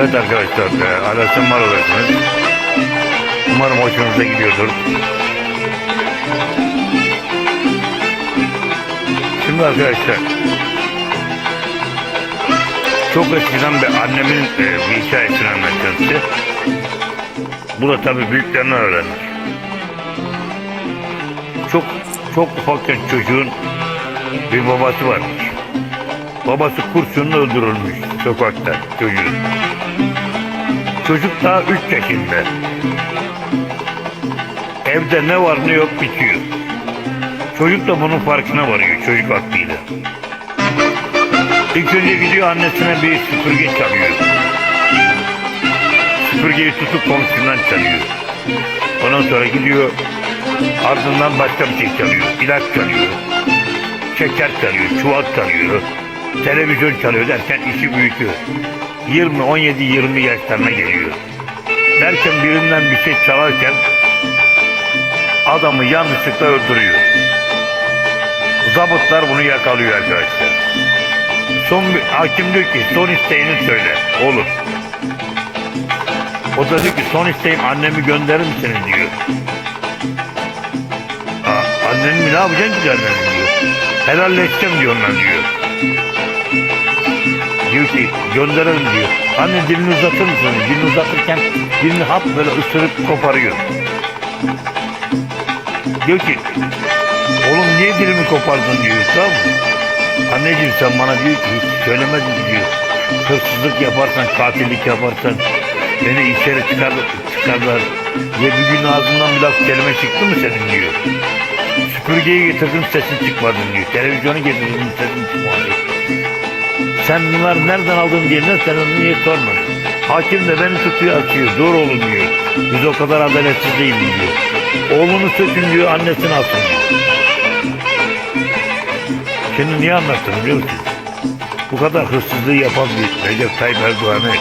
Evet arkadaşlar, e, Alasın var olasınız. Umarım hoşunuza gidiyordur. Şimdi arkadaşlar, çok eskiden bir annemin e, bir hikayesini anlatacağım size. Bu da tabii büyüklerinden öğrenmiş. Çok çok ufakken çocuğun bir babası varmış. Babası kurşunla öldürülmüş sokakta çocuğun. Çocuk daha 3 yaşında. Evde ne var ne yok bitiyor. Çocuk da bunun farkına varıyor çocuk aklıyla. İlk önce gidiyor annesine bir süpürge çalıyor. Süpürgeyi tutup komşundan çalıyor. Ondan sonra gidiyor ardından başka bir şey çalıyor. İlaç çalıyor. Şeker çalıyor, çuval çalıyor. Televizyon çalıyor derken işi büyütüyor. 20, 17, 20 yaşlarına geliyor. Derken birinden bir şey çalarken adamı yanlışlıkla öldürüyor. Zabıtlar bunu yakalıyor arkadaşlar. Son bir, hakim diyor ki son isteğini söyle oğlum. O da diyor ki son isteğim annemi gönderir misiniz diyor. Aa, anneni ne yapacaksın ki anneni diyor. Helalleşeceğim diyor ondan diyor. Diyor ki gönderelim diyor. Anne dilini uzatır mısın? Dilini uzatırken dilini hap böyle ısırıp koparıyor. Diyor ki oğlum niye dilimi kopardın diyor tamam mı? Anneciğim sen bana diyor ki söylemedin diyor. Hırsızlık yaparsan, katillik yaparsan beni içeri çıkar, çıkarlar. Ya bir gün ağzından bir laf kelime çıktı mı senin diyor. Süpürgeyi getirdim sesin çıkmadın diyor. Televizyonu getirdim sesin çıkmadı. Sen bunları nereden aldın diye sen onu niye sormadın? Hakim de beni tutuyor açıyor. Dur oğlum diyor. Biz o kadar adaletsiz değiliz diyor. Oğlunu sökün diyor annesini alsın diyor. Şimdi niye anlattım biliyor musun? Bu kadar hırsızlığı yapan bir Recep Tayyip Erdoğan'ı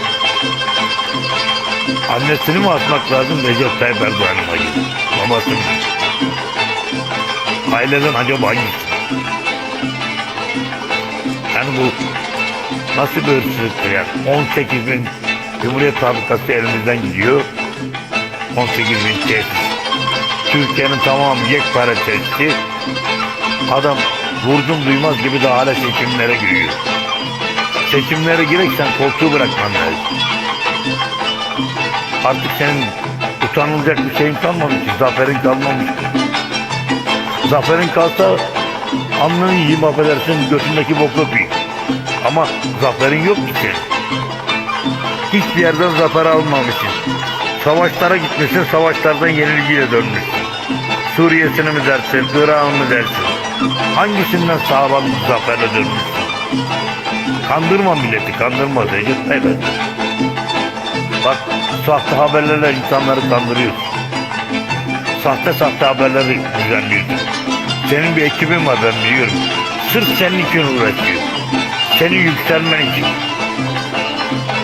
annesini mi atmak lazım Recep Tayyip Erdoğan'ı mı acaba? Babasını? Aileden acaba hangisi? Yani bu nasıl bir hırsızlıktır yani? 18 bin Cumhuriyet Fabrikası elimizden gidiyor. 18 bin tesis. Türkiye'nin tamamı yekpare tesisi. Adam vurdum duymaz gibi de hala seçimlere giriyor. Seçimlere gireceksen koltuğu bırakman lazım. Artık senin utanılacak bir şeyin kalmamış ki, zaferin kalmamış. Zaferin kalsa alnını yiyeyim affedersin götündeki boku öpeyim. Ama zaferin yok ki. Hiçbir yerden zafer almamışsın. Savaşlara gitmişsin, savaşlardan yenilgiyle dönmüşsün. Suriye'sini mi dersin, Irak'ını mı dersin? Hangisinden sağlam zaferle dönmüşsün? Kandırma milleti, kandırma Recep Tayyip. Bak, sahte haberlerle insanları kandırıyorsun. Sahte sahte haberleri düzenliyorsun. Senin bir ekibin var ben biliyorum. Sırf senin için uğraşıyor. Senin yükselmen için.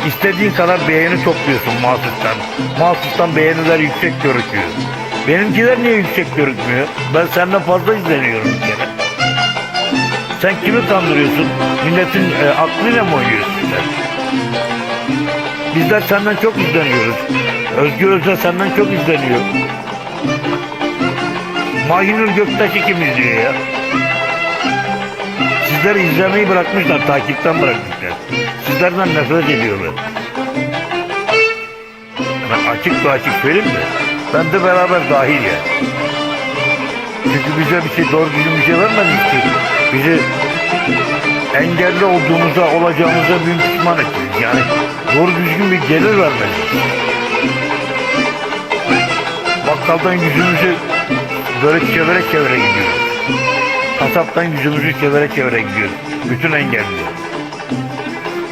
İstediğin kadar beğeni topluyorsun mahsustan. Mahsustan beğeniler yüksek gözüküyor. Benimkiler niye yüksek gözükmüyor? Ben senden fazla izleniyorum bir kere. Sen kimi kandırıyorsun? Milletin e, aklıyla mı oynuyorsun sen? Bizler senden çok izleniyoruz. Özgür Özel senden çok izleniyor. Mahinur Göktaş'ı kim izliyor ya? Sizleri izlemeyi bırakmışlar, takipten bırakmışlar. Sizlerden nefret ediyorlar. Ben açık ve açık söyleyeyim mi? Ben de beraber dahil ya. Çünkü bize bir şey doğru düzgün bir şey vermediniz ki. Bizi engelli olduğumuza, olacağımıza bir pişman ettiniz. Yani doğru düzgün bir gelir vermediniz. Bakkaldan yüzümüzü böyle çevire çevire gidiyoruz. Kasaptan yüzümüzü çevire çevire gidiyoruz. Bütün engelli.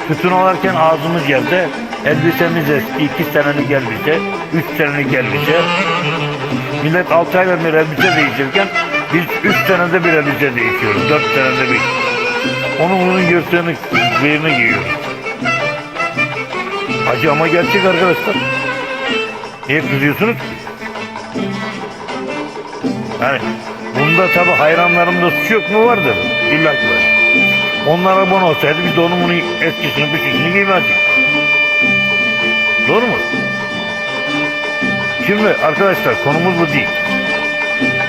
Tütün alarken ağzımız yerde, elbisemiz eski, iki senelik elbise, üç senelik elbise. Millet altı ayda bir elbise değiştirirken biz üç senede bir elbise değişiyoruz, dört senede bir. Onun bunun yırtığını, zırhını giyiyoruz. Acı ama gerçek arkadaşlar. Niye kızıyorsunuz? Yani bunda tabi hayranlarımda suç yok mu vardır? İlla ki var. Onlar abone olsaydı biz de onun bunun eskisini bütüsünü giymezdik. Doğru mu? Şimdi arkadaşlar konumuz bu değil.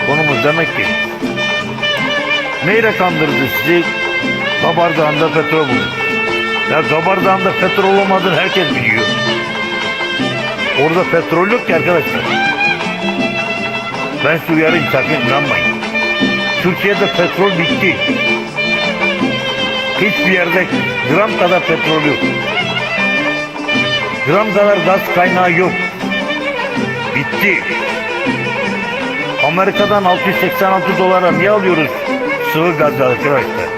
Konumuz demek ki neyle kandırdı sizi? Kabardağ'ında petrol buldu. Ya Kabardağ'ında petrol olmadığını herkes biliyor. Orada petrol yok ki arkadaşlar. Ben size uyarayım sakın inanmayın. Türkiye'de petrol bitti. Hiçbir yerde gram kadar petrol yok. Gram kadar gaz kaynağı yok. Bitti. Amerika'dan 686 dolara niye alıyoruz sıvı gaz arkadaşlar?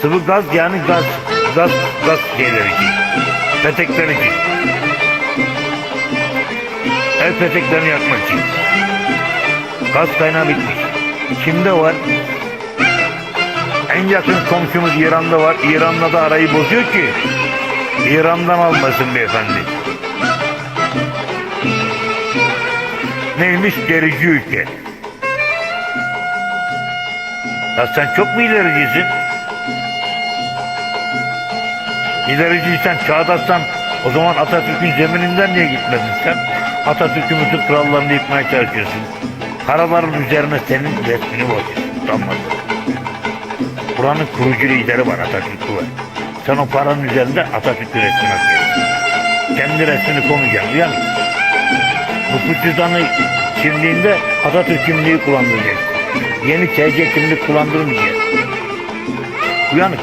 Sıvı gaz yani gaz, gaz, gaz şeyleri için. Petekler için. El peteklerini yakmak için. Gaz kaynağı bitmiş. Kimde var? En yakın komşumuz İran'da var. İran'la da arayı bozuyor ki İran'dan almasın beyefendi. Neymiş gerici ülke. Ya sen çok mu ilericisin? İlericiysen, çağdaşsan o zaman Atatürk'ün zemininden niye gitmedin sen? Atatürk'ün bütün krallarını yıkmaya çalışıyorsun. Karaların üzerine senin resmini bozuyorsun. Utanmadın. Buranın kurucu lideri var Atatürk'ü var. Sen o paranın üzerinde Atatürk'ün resmini atıyorsun. Kendi resmini koymayacaksın. Uyan. Bu cüzdanı kimliğinde Atatürk kimliği kullandıracaksın. Yeni TC kimlik kullandırmayacaksın. Uyanık.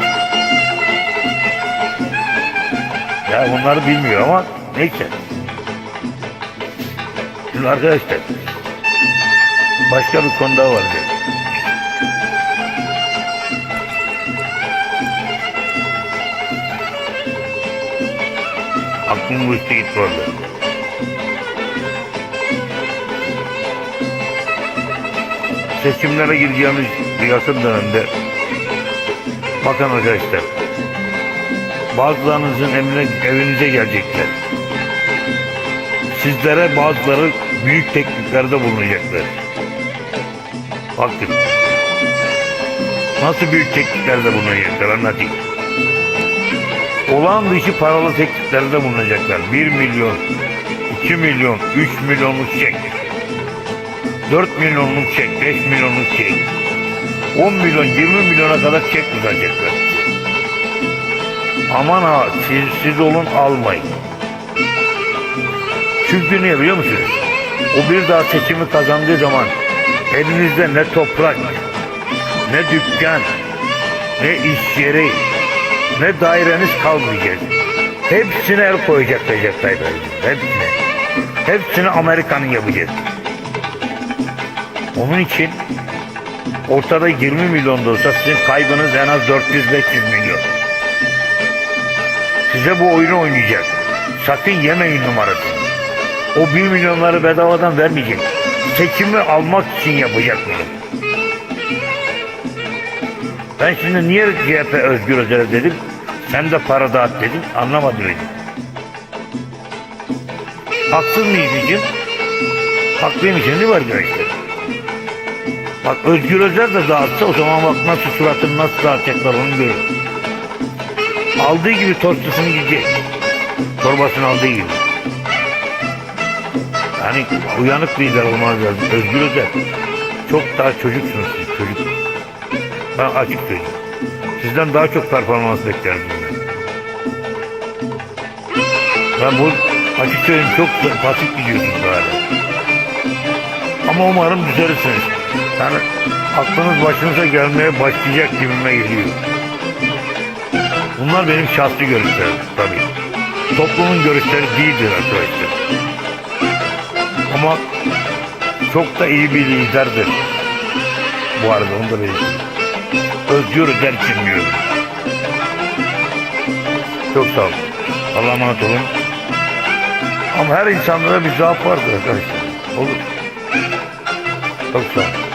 Ya bunları bilmiyor ama neyse. Şimdi arkadaşlar başka bir konu daha var. diyor. Aklım uçtu gitti orada. Seçimlere gireceğimiz yakın dönemde bakın arkadaşlar bazılarınızın emrine, evinize gelecekler. Sizlere bazıları büyük tekliflerde bulunacaklar. Bakın. Nasıl büyük tekliflerde bulunacaklar anlatayım. Olağan dışı paralı tekliflerde bulunacaklar. 1 milyon, 2 milyon, 3 milyonluk çek. 4 milyonluk çek, 5 milyonluk çek. 10 milyon, 20 milyona kadar çek tutacaklar. Aman ha siz, siz olun almayın. Çünkü niye biliyor musunuz? O bir daha seçimi kazandığı zaman elinizde ne toprak, ne dükkan, ne iş yeri, ne daireniz kalmayacak. Hepsine el koyacak Recep Tayyip. Hepsine. Hepsini Amerika'nın yapacak. Onun için ortada 20 milyon da olsa sizin kaybınız en az 400-500 milyon. Size bu oyunu oynayacak. Sakın yemeyin numarasını. O 1 milyonları bedavadan vermeyecek. Seçimi almak için yapacak bunu. Ben şimdi niye CHP Özgür Özel'e dedim? Sen de para dağıt dedin. Anlamadı beni. Haksız mıyız için? Haklıyım için değil mi arkadaşlar? Bak Özgür Özel de dağıtsa o zaman bak nasıl suratını nasıl dağıtacaklar onu görün. Aldığı gibi tostusunu gidecek. Torbasını aldığı gibi. Yani uyanık lider olmanız lazım. Özgür Özel. Çok daha çocuksunuz siz çocuk. Ben açık söyleyeyim. Sizden daha çok performans beklerdim. ben. Ben bu açık söyleyeyim çok pasif gidiyorsunuz böyle. Ama umarım düzelirsiniz. Yani aklınız başınıza gelmeye başlayacak gibime geliyor. Bunlar benim şahsi görüşlerim tabii. Toplumun görüşleri değildir arkadaşlar. Ama çok da iyi bir liderdir. Bu arada onu da belirteyim. Özgür Özel dinliyorum. Çok sağ olun. Allah'a emanet olun. Ama her insanda da bir zaaf vardır arkadaşlar. Olur. Çok sağ olun.